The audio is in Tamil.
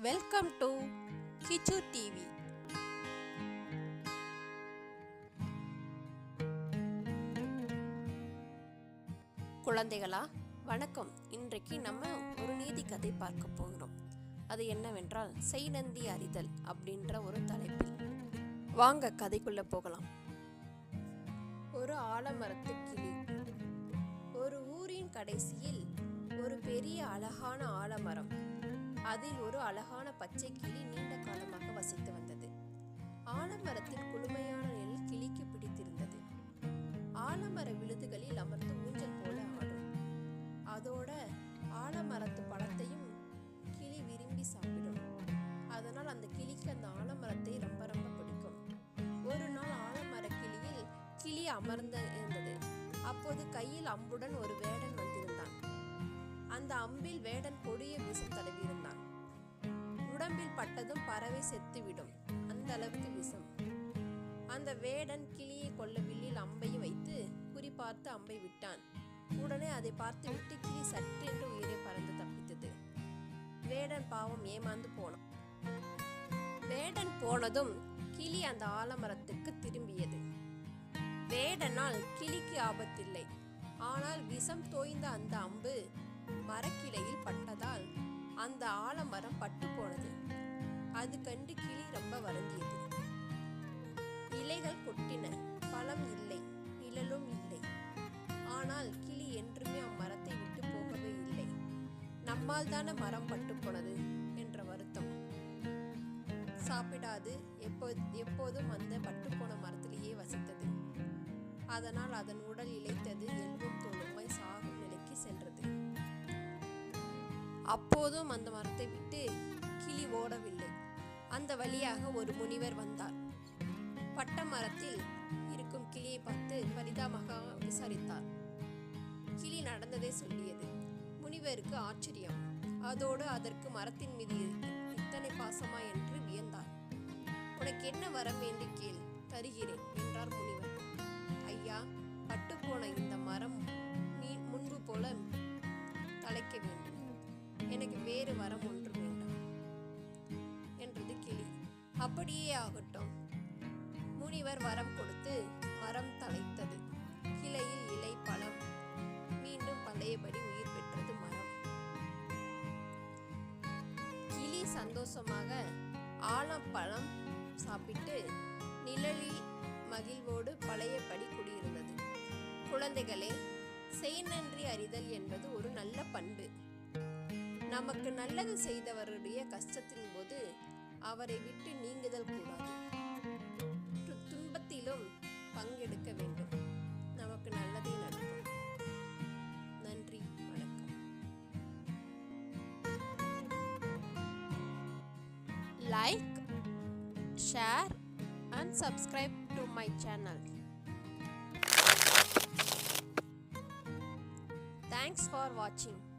வெல்கம் டு கிச்சு டிவி குழந்தைகளா வணக்கம். இன்றைக்கு நம்ம ஒரு நீதி கதை பார்க்க போகிறோம். அது என்னவென்றால் செய்நந்தி அறிதல் அப்படின்ற ஒரு தலைப்பில். வாங்க கதைக்குள்ள போகலாம். ஒரு ஆலமரத்து கிளி. ஒரு ஊரின் கடைசியில் ஒரு பெரிய அழகான ஆலமரம். அதில் ஒரு அழகான பச்சை கிளி நீண்ட காலமாக வசித்து வந்தது. ஆலமரத்தின் குளுமையான நிழல் கிளிக்கு பிடித்திருந்தது. ஆலமர விழுதுகளில் அமர்ந்து ஊஞ்சல் போல ஆடும். அதோட ஆலமரத்து பழத்தையும் கிளி விரும்பி சாப்பிடும். அதனால் அந்த கிளிக்கு அந்த ஆலமரத்தை ரொம்ப ரொம்ப பிடிக்கும். ஒரு நாள் ஆலமர கிளியில் கிளி அமர்ந்து இருந்தது. அப்போது கையில் அம்புடன் ஒரு வேடன் வந்திருந்தான். அந்த அம்பில் வேடன் கொடிய விஷம் தடவியிருந்தான் இருந்தான் பட்டதும் பறவை செத்துவிடும். அந்த அளவுக்கு விஷம். அந்த வேடன் கிளியை கொல்ல வில்லில் அம்பையும் வைத்து குறிப்பார்த்து அம்பை விட்டான். உடனே அதை பார்த்து விட்டு கிளி சட்டென்று உயிரை பறந்து தப்பித்தது. வேடன் பாவம் ஏமாந்து போனான். வேடன் போனதும் கிளி அந்த ஆலமரத்துக்கு திரும்பியது. வேடனால் கிளிக்கு ஆபத்தில்லை. ஆனால் விஷம் தோய்ந்த அந்த அம்பு மரக்கிளையில் பட்டதால் அந்த ஆலமரம் பட்டு போனது. அது கண்டு கிளி ரொம்ப வருந்தியது. இலைகள் கொட்டின பழம் இல்லை நிழலும் இல்லை. ஆனால் கிளி என்றுமே அம்மரத்தை விட்டு போகவே இல்லை. நம்மால் தானே மரம் பட்டு போனது? என்ற வருத்தம். சாப்பிடாது எப்போ எப்போதும் அந்த பட்டுப்போன மரத்திலேயே வசித்தது. அதனால் அதன் உடல் இழைத்தது எலும்பும் தோலுமாய் சாகும் நிலைக்கு சென்றது. அப்போதும் அந்த மரத்தை விட்டு கிளி ஓடவில்லை. அந்த வழியாக ஒரு முனிவர் வந்தார். பட்ட மரத்தில் இருக்கும் கிளியை பார்த்து பரிதாபமாக விசாரித்தார். கிளி நடந்ததை சொல்லியது. முனிவருக்கு ஆச்சரியம். அதோடு அதற்கு மரத்தின் மீது இத்தனை பாசமா என்று வியந்தார். உனக்கு என்ன வரம் என்று கேள் தருகிறேன் என்றார் முனிவர். ஐயா பட்டுப்போன இந்த மரம் மீ முன்பு போல தலைக்க வேண்டும். எனக்கு வேறு வரம் ஒன்று அப்படியே ஆகட்டும். முனிவர் வரம் கொடுத்து மரம் தலைத்தது கிளையில் இலை பழம். மீண்டும் பழையபடி உயிர் பெற்றது மரம். கிளி சந்தோஷமாக ஆலப்பழம் சாப்பிட்டு நிழலில் மகிழ்வோடு பழையபடி குடியிருந்தது. குழந்தைகளே செய் நன்றி அறிதல் என்பது ஒரு நல்ல பண்பு. நமக்கு நல்லது செய்தவருடைய கஷ்டத்தின் போது அவரை விட்டு நீங்குதல் கூடாது. து- துன்பத்திலும் பங்கெடுக்க வேண்டும். நமக்கு நல்லதே நடக்கும். நன்றி வணக்கம். Like share and subscribe to my channel thanks for வாட்சிங்